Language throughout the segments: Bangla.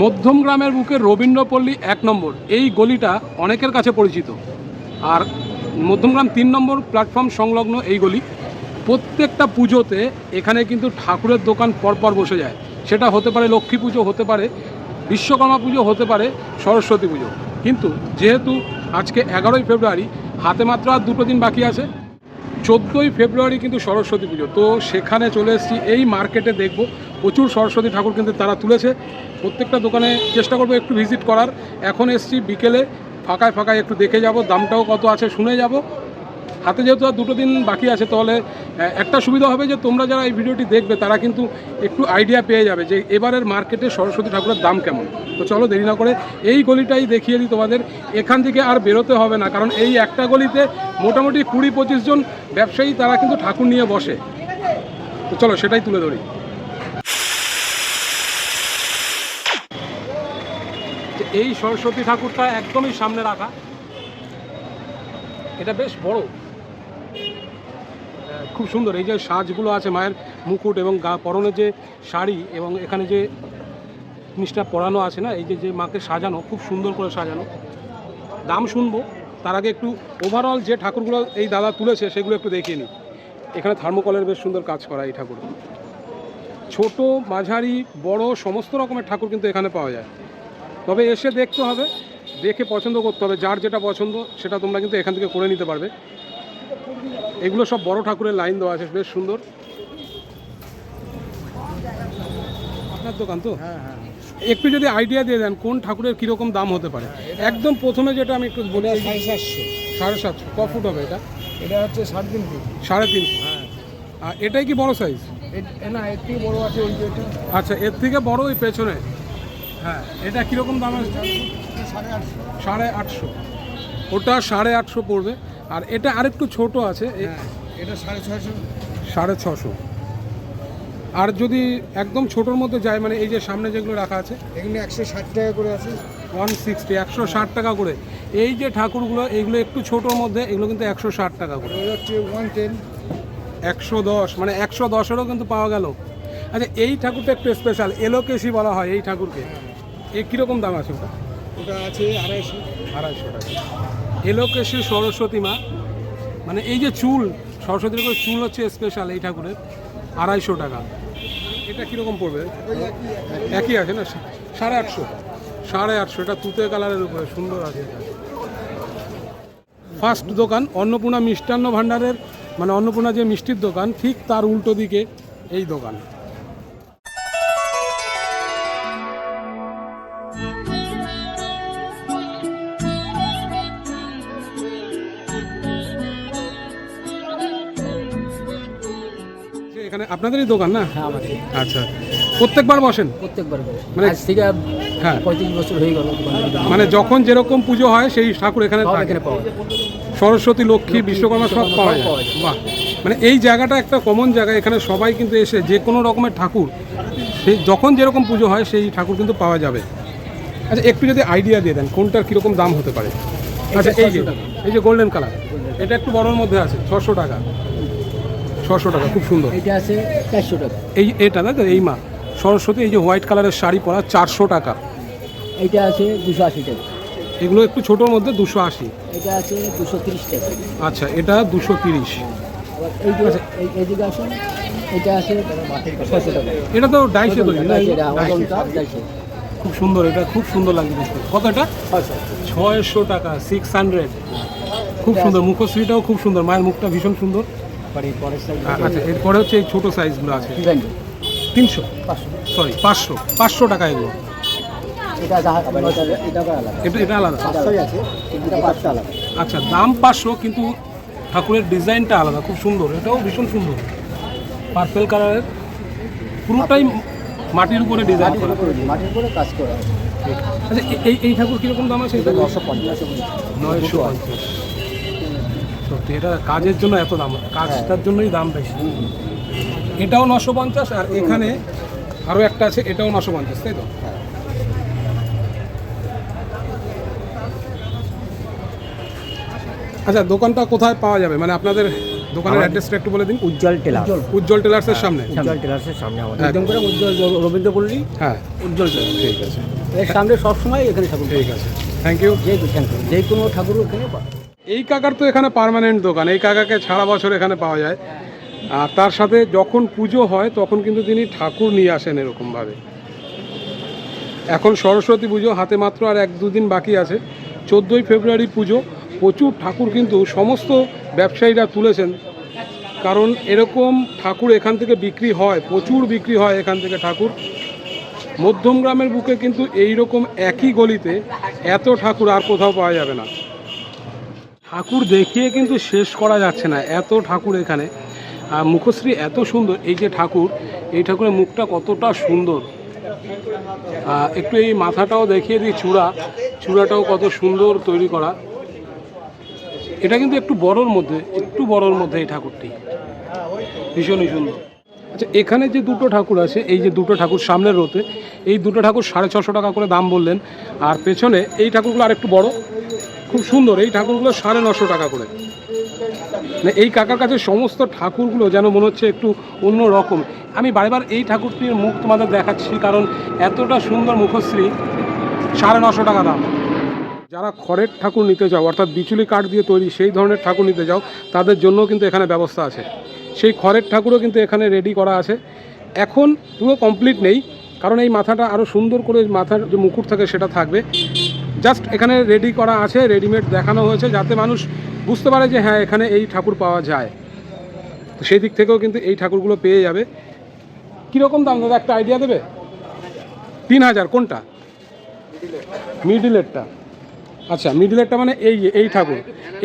মধ্যম গ্রামের বুকে রবীন্দ্রপল্লী এক নম্বর। এই গলিটা অনেকের কাছে পরিচিত। আর মধ্যমগ্রাম তিন নম্বর প্ল্যাটফর্ম সংলগ্ন এই গলি। প্রত্যেকটা পুজোতে এখানে কিন্তু ঠাকুরের দোকান পরপর বসে যায়। সেটা হতে পারে লক্ষ্মী পুজো, হতে পারে বিশ্বকর্মা পুজো, হতে পারে সরস্বতী পুজো। কিন্তু যেহেতু আজকে এগারোই ফেব্রুয়ারি, হাতে মাত্র আর দুটো দিন বাকি আছে। চোদ্দোই ফেব্রুয়ারি কিন্তু সরস্বতী পুজো। তো সেখানে চলে এসেছি, এই মার্কেটে দেখব প্রচুর সরস্বতী ঠাকুর কিন্তু তারা তুলেছে। প্রত্যেকটা দোকানে চেষ্টা করব একটু ভিজিট করার। এখন এসছি বিকেলে, ফাঁকায় ফাঁকায় একটু দেখে যাব, দামটাও কত আছে শুনে যাব। হাতে যেহেতু আর দুটো দিন বাকি আছে, তাহলে একটা সুবিধা হবে যে তোমরা যারা এই ভিডিওটি দেখবে, তারা কিন্তু একটু আইডিয়া পেয়ে যাবে যে এবারের মার্কেটে সরস্বতী ঠাকুরের দাম কেমন। তো চলো দেরি না করে এই গলিটাই দেখিয়ে দিই তোমাদের। এখান থেকে আর বেরোতে হবে না, কারণ এই একটা গলিতে মোটামুটি কুড়ি পঁচিশ জন ব্যবসায়ী তারা কিন্তু ঠাকুর নিয়ে বসে। তো চলো সেটাই তুলে ধরি। এই সরস্বতী ঠাকুরটা একদমই সামনে রাখা। এটা বেশ বড়। খুব সুন্দর। এই যে সাজগুলো আছে মায়ের মুকুট এবং গা পরনে যে শাড়ি এবং এখানে যে জিনিসটা পরানো আছে না, এই যে যে মাকে সাজানো, খুব সুন্দর করে সাজানো। দাম শুনব। তার আগে একটু ওভারঅল যে ঠাকুরগুলো এই দাদা তুলেছে, সেগুলো একটু দেখিয়ে নিই। এখানে থার্মোকলের বেশ সুন্দর কাজ করা এই ঠাকুর। ছোট, মাঝারি, বড়, সমস্ত রকমের ঠাকুর কিন্তু এখানে পাওয়া যায়। তবে এসে দেখতে হবে দেখে পছন্দ করতে হবে যার যেটা পছন্দ সেটা তোমরা কিন্তু এখান থেকে করে নিতে পারবে। এগুলো সব বড় ঠাকুরের লাইন দেওয়া আছে বেশ সুন্দর। আপনার দোকান তো? হ্যাঁ হ্যাঁ। একটু যদি আইডিয়া দিয়ে দেন কোন ঠাকুরের কীরকম দাম হতে পারে? একদম প্রথমে যেটা আমি একটু বলে সাড়ে সাতশো। সাড়ে সাতশো। ক ফুট হবে এটা? এটা হচ্ছে সাড়ে তিন ফুট। সাড়ে তিন হ্যাঁ। আর এটাই কি বড় সাইজ না এর থেকে বড় আছে ওই আচ্ছা এর থেকে বড় ওই পেছনে? হ্যাঁ এটা কীরকম দাম আছে? সাড়ে আটশো। ওটা সাড়ে আটশো পড়বে। আর এটা আরেকটু ছোট আছে হ্যাঁ এটা সাড়ে ছয়শো। সাড়ে ছশো। আর যদি একদম ছোটোর মধ্যে যায় মানে এই যে সামনে যেগুলো রাখা আছে এগুলো একশো ষাট টাকা করে আছে। ওয়ান সিক্সটি একশো ষাট টাকা করে। এই যে ঠাকুরগুলো এইগুলো একটু ছোটোর মধ্যে এগুলো কিন্তু একশো ষাট টাকা করে। ওয়ান টেন একশো দশ মানে একশো দশেরও কিন্তু পাওয়া গেল। আচ্ছা এই ঠাকুরটা একটু স্পেশাল এলোকেশি বলা হয় এই ঠাকুরকে। এ কীরকম দাম আছে ওটা? ওটা আছে আড়াইশো। আড়াইশো টাকা। এলোকেশি সরস্বতী মা মানে এই যে চুল সরস্বতীর করে চুল হচ্ছে স্পেশাল এই ঠাকুরের আড়াইশো টাকা। এটা কীরকম পড়বে? একই আছে না? সাড়ে আটশো। সাড়ে আটশো এটা তুতে কালারের উপরে সুন্দর আছে ফার্স্ট দোকান অন্নপূর্ণা মিষ্টান্ন ভাণ্ডারের মানে অন্নপূর্ণা যে মিষ্টির দোকান ঠিক তার উল্টো দিকে এই দোকান। আপনাদেরই দোকান না? হ্যাঁ আমাদের। আচ্ছা। প্রত্যেকবার বসেন? প্রত্যেকবার। মানে- আজ থেকে হ্যাঁ। পঁয়ত্রিশ বছর হয়ে গেল। মানে যখন যেরকম পুজো হয় সেই ঠাকুর এখানে সব থাকে। এখানে পাওয়া যায়। সরস্বতী লক্ষ্মী বিশ্বকর্মা সব বিশ্বকর্মা পাওয়া সব যায়। যায়। বাহ। মানে এই জায়গাটা একটা কমন জায়গা। এখানে সবাই কিন্তু এসে যে কোনো রকমের ঠাকুর সেই যখন যেরকম পুজো হয় সেই ঠাকুর কিন্তু পাওয়া যাবে। আচ্ছা একটু যদি আইডিয়া দিয়ে দেন কোনটার কীরকম দাম হতে পারে? আচ্ছা এই যে 600 টাকা। এই যে গোল্ডেন কালার এটা একটু বড়োর মধ্যে আছে ছশো টাকা। ছশো টাকা খুব সুন্দর। এটা আছে চারশো টাকা। এই এটা তাই তো এই মা সরস্বতী এই যে হোয়াইট কালারের শাড়ি পরা চারশো টাকা। এটা আছে দুশো আশি টাকা। এগুলো একটু ছোটোর মধ্যে দুশো আশি। এটা আছে দুশো তিরিশ টাকা। আচ্ছা এটা দুশো তিরিশ। এইদিকে আছে এটা আছে ছশো টাকা। এটা তো ডাইসে তৈরি না? খুব সুন্দর এটা খুব সুন্দর লাগছে দেখতে। কত এটা। ছয়শো। টাকা সিক্স হান্ড্রেড খুব সুন্দর মুখশ্রীটাও খুব সুন্দর মায়ের মুখটা ভীষণ সুন্দর। পরের আচ্ছা এরপরে হচ্ছে এই ছোটো সাইজগুলো আছে। তিনশো? পাঁচশো। সরি পাঁচশো। পাঁচশো টাকা এগুলো। এটা এটা আলাদা। আচ্ছা দাম পাঁচশো কিন্তু ঠাকুরের ডিজাইনটা আলাদা খুব সুন্দর। এটাও ভীষণ সুন্দর। পার্পেল কালারের পুরোটাই মাটির উপরে ডিজাইন করা। মাটির উপরে কাজ করা। আচ্ছা এই এই ঠাকুর কীরকম দাম আছে? এটা নশো পঞ্চাশ। নয়শো পঞ্চাশ। সত্যি এটা কাজের জন্য এত দাম কাজটার জন্যই দাম বেশি। এটাও নশো পঞ্চাশ আর এখানে আরও একটা আছে এটাও নশো পঞ্চাশ তাই তো? আচ্ছা দোকানটা কোথায় পাওয়া যাবে? মানে আপনাদের দোকানের অ্যাড্রেসটা একটু বলে দিন। উজ্জ্বল টেলার উজ্জ্বল টেলার্সের সামনে? উজ্জ্বল টেলার্সের সামনে আমাদের। একদম। করে উজ্জ্বল রবীন্দ্র পল্লী হ্যাঁ। উজ্জ্বল টেলার ঠিক আছে। এর সামনে সবসময় এখানে ঠাকুর ঠিক আছে। থ্যাংক ইউ যে যে কোনো ঠাকুর এখানে পাবে এই কাকার তো এখানে পার্মানেন্ট দোকান, এই কাকাকে সারা বছর এখানে পাওয়া যায়। আর তার সাথে যখন পুজো হয়, তখন কিন্তু তিনি ঠাকুর নিয়ে আসেন এরকমভাবে। এখন সরস্বতী পুজো হাতে মাত্র আর এক দুদিন বাকি আছে। চোদ্দোই ফেব্রুয়ারি পুজো, প্রচুর ঠাকুর কিন্তু সমস্ত ব্যবসায়ীরা তুলেছেন। কারণ এরকম ঠাকুর এখান থেকে বিক্রি হয়, প্রচুর বিক্রি হয় এখান থেকে ঠাকুর। মধ্যম গ্রামের বুকে কিন্তু এই রকম একই গলিতে এত ঠাকুর আর কোথাও পাওয়া যাবে না। ঠাকুর দেখিয়ে কিন্তু শেষ করা যাচ্ছে না। এত ঠাকুর এখানে। আর মুখশ্রী এত সুন্দর। এই যে ঠাকুর, এই ঠাকুরের মুখটা কতটা সুন্দর। একটু এই মাথাটাও দেখিয়ে দিই, চূড়া। চূড়াটাও কত সুন্দর তৈরি করা। এটা কিন্তু একটু বড়র মধ্যে, একটু বড়র মধ্যে এই ঠাকুরটি। ভীষণই সুন্দর। আচ্ছা এখানে যে দুটো ঠাকুর আছে, এই যে দুটো ঠাকুর সামনের রোতে, এই দুটো ঠাকুর সাড়ে ছশো টাকা করে দাম বললেন। আর পেছনে এই ঠাকুরগুলো আর একটু বড়। খুব সুন্দর। এই ঠাকুরগুলো সাড়ে নশো টাকা করে। মানে এই কাকার কাছে সমস্ত ঠাকুরগুলো যেন মনে হচ্ছে একটু অন্য রকম। আমি বারবার এই ঠাকুরটির মুখ তোমাদের দেখাচ্ছি কারণ এতটা সুন্দর মুখশ্রী, সাড়ে নশো টাকা দাম। যারা খড়ের ঠাকুর নিতে যাও অর্থাৎ বিচুলি কাঠ দিয়ে তৈরি সেই ধরনের ঠাকুর নিতে যাও তাদের জন্য কিন্তু এখানে ব্যবস্থা আছে। সেই খড়ের ঠাকুরও কিন্তু এখানে রেডি করা আছে। এখন পুরো কমপ্লিট নেই, কারণ এই মাথাটা আরও সুন্দর করে মাথার যে মুকুট থাকে সেটা থাকবে। জাস্ট এখানে রেডি করা আছে রেডিমেড দেখানো হয়েছে, যাতে মানুষ বুঝতে পারে যে হ্যাঁ এখানে এই ঠাকুর পাওয়া যায়। তো সেই দিক থেকেও কিন্তু এই ঠাকুরগুলো পেয়ে যাবে। কীরকম দাম দাদা, একটা আইডিয়া দেবে? তিন হাজার, কোনটা? মিডিলেরটা আচ্ছা মিডিলেরটা মানে এই এই ঠাকুর।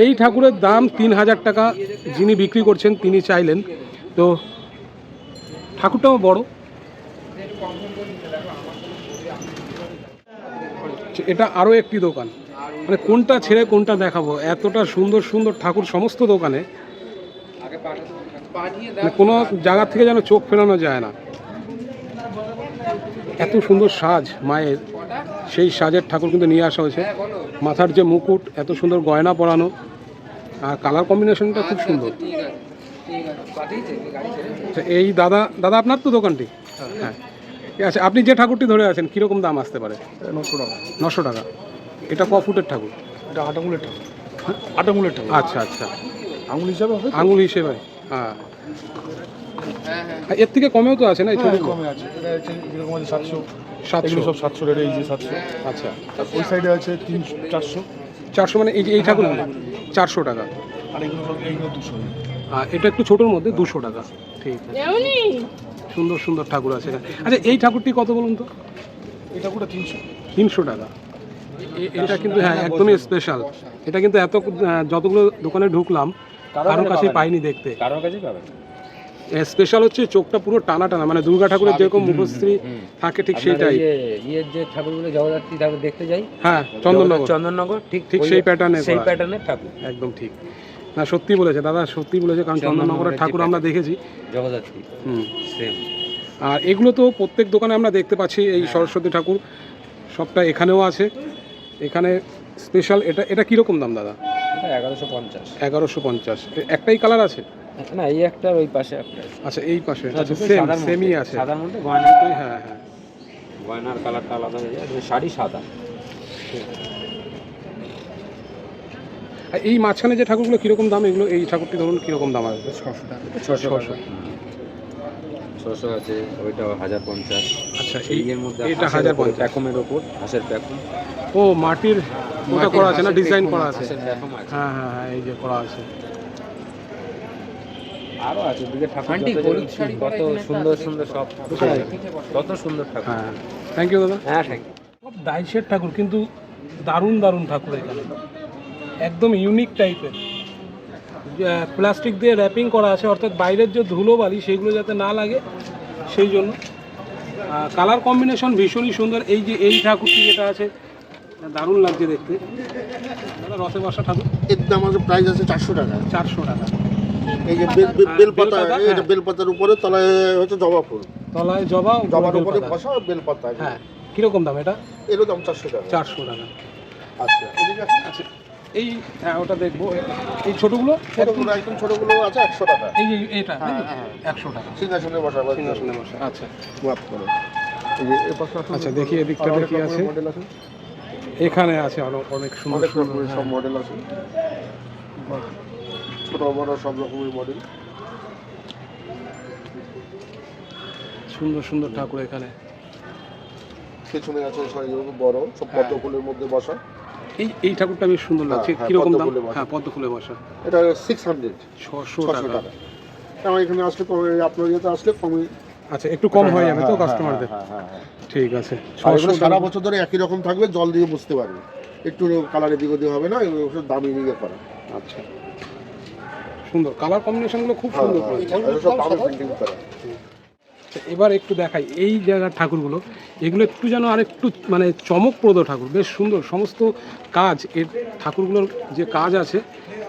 এই ঠাকুরের দাম তিন হাজার টাকা যিনি বিক্রি করছেন, তিনি চাইলেন। তো ঠাকুরটাও বড়। এটা আরও একটি দোকান। মানে কোনটা ছেড়ে কোনটা দেখাবো এতটা সুন্দর সুন্দর ঠাকুর সমস্ত দোকানে। মানে কোনো জায়গা থেকে যেন চোখ ফেরানো যায় না। এত সুন্দর সাজ মায়ের সেই সাজের ঠাকুর কিন্তু নিয়ে আসা হয়েছে। মাথার যে মুকুট এত সুন্দর গয়না পরানো আর কালার কম্বিনেশনটা খুব সুন্দর। এই দাদা দাদা আপনার তো দোকানটি? হ্যাঁ। আছে আপনি যে ঠাকুরটি ধরে আছেন কীরকম দাম আসতে পারে? নশো টাকা। নশো টাকা। এটা ক ফুটের ঠাকুর? এটা আটামুলের ঠাকুর। আটামুলের ঠাকুর। আচ্ছা আচ্ছা। আঙুল হিসাবে হবে আঙুল হিসেবে হ্যাঁ। এর থেকে কমেও তো আছে না এই হ্যাঁ, কমে আছে। এটা হচ্ছে যেরকম আছে সাতশো। সাতশো। এগুলো সব সাতশো রেটে এই যে সাতশো। আচ্ছা। ওই সাইডে আছে তিনশো চারশো। চারশো মানে এই যে এই ঠাকুর চারশো টাকা। আর এগুলো সব এইগুলো দুশো। আর এটা একটু ছোটোর মধ্যে দুশো টাকা। ঠিক আছে। সুন্দর সুন্দর ঠাকুর আছে এখানে। আচ্ছা এই ঠাকুরটি কত বলুন তো? এই ঠাকুরটা তিনশো। তিনশো টাকা। এটা কিন্তু হ্যাঁ একদমই স্পেশাল এটা কিন্তু এত যতগুলো দোকানে ঢুকলাম কারোর কাছে পাইনি দেখতে। কারোর কাছেই পাবেন। স্পেশাল হচ্ছে চোখটা পুরো টানা টানা মানে দুর্গা ঠাকুরের যেরকম মুখশ্রী থাকে ঠিক সেইটাই। ইয়ের যে ঠাকুরগুলো জগদ্ধাত্রী ঠাকুর দেখতে যাই হ্যাঁ চন্দননগর। চন্দননগর ঠিক ঠিক সেই প্যাটার্নে সেই। প্যাটার্নের ঠাকুর। একদম ঠিক। না সত্যি বলেছে দাদা সত্যি বলেছে কারণ চন্দননগরের ঠাকুর আমরা দেখেছি। জগদ্ধাত্রী। হুম। সেম আর এগুলো তো প্রত্যেক দোকানে আমরা দেখতে পাচ্ছি এই সরস্বতী ঠাকুর। সবটা এখানেও আছে। এখানে স্পেশাল এটা এটা কীরকম দাম দাদা? এগারোশো পঞ্চাশ। এগারোশো পঞ্চাশ। একটাই কালার আছে? না এই একটা ওই পাশে একটা আচ্ছা এই পাশে আচ্ছা সেম সেমই আছে। সাদার মধ্যে গয়না হ্যাঁ হ্যাঁ। গয়নার কালারটা আলাদা হয়ে যায় শাড়ি সাদা। এই মাঝখানে যে ঠাকুরগুলো কীরকম দাম এগুলো? এই ঠাকুরটি ধরুন কীরকম দাম আসবে? ছশো টাকা। ছশো। ছশো আছে ওইটা হাজার পঞ্চাশ। আচ্ছা এই এর মধ্যে এটা হাজার পঞ্চাশ। প্যাকমের ওপর হাঁসের প্যাকম। ও মাটির ওটা করা আছে না? ডিজাইন করা আছে? হ্যাঁ হ্যাঁ হ্যাঁ এই যে করা আছে। আরও আছে ওদিকে ঠাকুর কত সুন্দর সুন্দর সব কত সুন্দর ঠাকুর। হ্যাঁ থ্যাংক ইউ দাদা। হ্যাঁ থ্যাংক সব ডাইসের ঠাকুর কিন্তু দারুণ দারুণ ঠাকুর এখানে। একদম ইউনিক টাইপের প্লাস্টিক দিয়ে র্যাপিং করা আছে অর্থাৎ বাইরের যে ধুলোবালি সেগুলো যাতে না লাগে সেই জন্য। কালার কম্বিনেশন ভীষণই সুন্দর। এই যে এই ঠাকুরটি যেটা আছে দারুণ লাগছে দেখতে। রথে বসা ঠাকুর। এর দাম আছে প্রাইস আছে চারশো টাকা। চারশো টাকা। এই যে বেলপাতা এটা হ্যাঁ। বেলপাতার উপরে তলায় হচ্ছে জবা ফুল। তলায় জবা জবার উপরে বেলপাতা। বসা বেলপাতা। হ্যাঁ। কীরকম দাম এটা? এরও দাম চারশো টাকা। চারশো টাকা। আচ্ছা? আচ্ছা। এই হ্যাঁ ওটা দেখব। এই ছোটোগুলো? ছোটগুলো একদম ছোটগুলো আছে একশো টাকা। এই যে এটা হ্যাঁ, হ্যাঁ। একশো টাকা। সিংহাসনে বসা সিংহাসনে বসা। আচ্ছা। মাফ করো। আচ্ছা, দেখি এদিকটা দেখি আছে। এখানে আছে আরও অনেক সুন্দর সুন্দর সব হ্যাঁ। মডেল আছে ছোট বড় সব রকমের মডেল সুন্দর সুন্দর ঠাকুর এখানে। পেছনে আছে বড়। সব হ্যাঁ। পদ্ম ফুলের মধ্যে বসা? এই এই ঠাকুরটা বেশ সুন্দর লাগছে। হ্যাঁ, হ্যাঁ, কীরকম দাম। হ্যাঁ পদ্ম ফুলে বসা এটা সিক্স হান্ড্রেড ছশো টাকা। আমার এখানে আসলে আপনার ইয়েতে আসলে কমে আচ্ছা একটু কম হয়ে যাবে তো কাস্টমারদের হ্যাঁ। ঠিক আছে। সারা বছর ধরে একই রকম থাকবে জল দিয়ে বুঝতে পারবে। একটু কালার এদিক ওদিক হবে না সব দামি নিয়ে করা আচ্ছা। সুন্দর। কালার কম্বিনেশনগুলো খুব সুন্দর আচ্ছা, এবার একটু দেখাই। এই জায়গার ঠাকুরগুলো এগুলো একটু যেন আর একটু মানে চমকপ্রদ ঠাকুর বেশ সুন্দর। সমস্ত কাজ এর ঠাকুরগুলোর যে কাজ আছে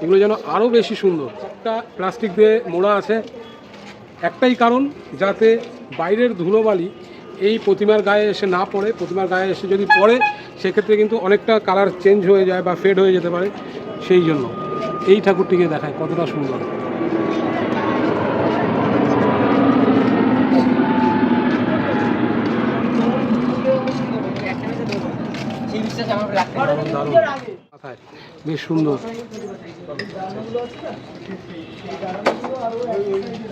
এগুলো যেন আরও বেশি সুন্দর। একটা প্লাস্টিক দিয়ে মোড়া আছে। একটাই কারণ যাতে বাইরের ধুলোবালি এই প্রতিমার গায়ে এসে না পড়ে প্রতিমার গায়ে এসে যদি পড়ে সেক্ষেত্রে কিন্তু অনেকটা কালার চেঞ্জ হয়ে যায় বা ফেড হয়ে যেতে পারে। সেই জন্য এই ঠাকুরটিকে দেখায় কতটা সুন্দর দারুণ দারুণ মাথায় বেশ সুন্দর।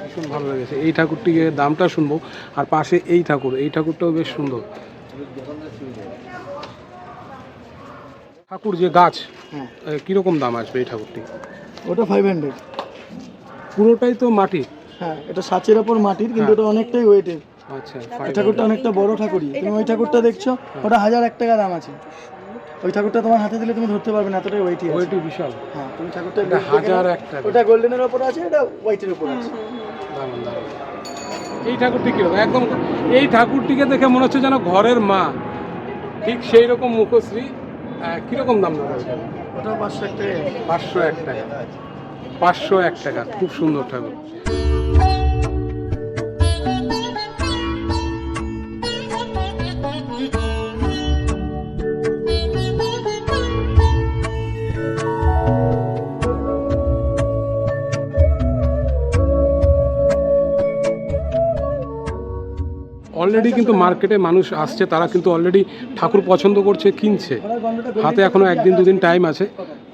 ভীষণ ভালো লেগেছে। এই ঠাকুরটিকে দামটা শুনব। আর পাশে এই ঠাকুর এই ঠাকুরটাও বেশ সুন্দর। ঠাকুর যে গাছ হ্যাঁ। কীরকম দাম আসবে এই ঠাকুরটি? ওটা ফাইভ হান্ড্রেড পুরোটাই তো মাটি? হ্যাঁ এটা সাচের ওপর মাটির কিন্তু হ্যাঁ। ওটা অনেকটাই ওয়েটের আচ্ছা এই ঠাকুরটা অনেকটা বড় ঠাকুরই। তুমি ওই ঠাকুরটা দেখছ ওটা হাজার এক টাকা দাম আছে। ওই ঠাকুরটা তোমার হাতে দিলে তুমি ধরতে পারবে না এতটাই ওয়েটই আছে। ওইটি বিশাল। হ্যাঁ তুমি ঠাকুরটা এটা হাজার একটা ওটা গোল্ডেনের ওপর আছে এটা হোয়াইটের ওপর আছে। দারুণ দারুণ। এই ঠাকুরটি কীরকম? একদম এই ঠাকুরটিকে দেখে মনে হচ্ছে যেন ঘরের মা। ঠিক সেই রকম মুখশ্রী। কীরকম দাম নেওয়া ওটা পাঁচশো এক টাকা। পাঁচশো এক টাকা। পাঁচশো এক টাকা। খুব সুন্দর ঠাকুর। অলরেডি কিন্তু মার্কেটে মানুষ আসছে, তারা কিন্তু অলরেডি ঠাকুর পছন্দ করছে, কিনছে। হাতে এখনও একদিন, দুদিন টাইম আছে।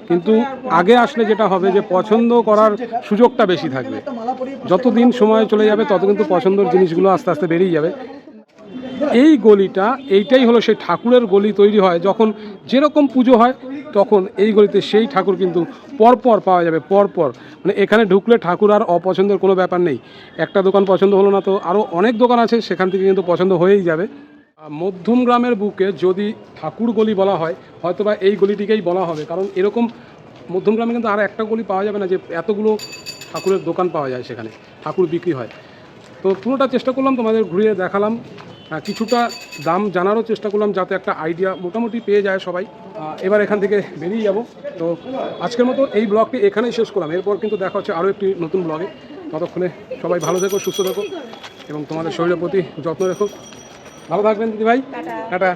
কিন্তু আগে আসলে যেটা হবে যে পছন্দ করার সুযোগটা বেশি থাকবে। পরিয়ে যতদিন সময় চলে যাবে, তত কিন্তু পছন্দের জিনিসগুলো আস্তে আস্তে বেরিয়ে যাবে। এই গলিটা, এইটাই হলো সেই ঠাকুরের গলি তৈরি হয়। যখন যেরকম পুজো হয়, তখন এই গলিতে সেই ঠাকুর কিন্তু পরপর পাওয়া যাবে, পরপর। মানে এখানে ঢুকলে ঠাকুর আর অপছন্দের কোনো ব্যাপার নেই। একটা দোকান পছন্দ হলো না তো আরও অনেক দোকান আছে, সেখান থেকে কিন্তু পছন্দ হয়েই যাবে। মধ্যম গ্রামের বুকে যদি ঠাকুর গলি বলা হয়, হয়তোবা এই গলিটিকেই বলা হবে। কারণ এরকম মধ্যম গ্রামে কিন্তু আর একটা গলি পাওয়া যাবে না যে এতগুলো ঠাকুরের দোকান পাওয়া যায় সেখানে, ঠাকুর বিক্রি হয়। তো পুরোটা চেষ্টা করলাম তোমাদের ঘুরিয়ে দেখালাম। কিছুটা দাম জানারও চেষ্টা করলাম যাতে একটা আইডিয়া মোটামুটি পেয়ে যায় সবাই। এবার এখান থেকে বেরিয়ে যাব। তো আজকের মতো এই ব্লগটি এখানেই শেষ করলাম। এরপর কিন্তু দেখা হচ্ছে আরও একটি নতুন ব্লগে। ততক্ষণে সবাই ভালো থেকো সুস্থ থেকো এবং তোমাদের শরীরের প্রতি যত্ন রেখো। ভালো থাকবেন দিদি ভাই টাটা।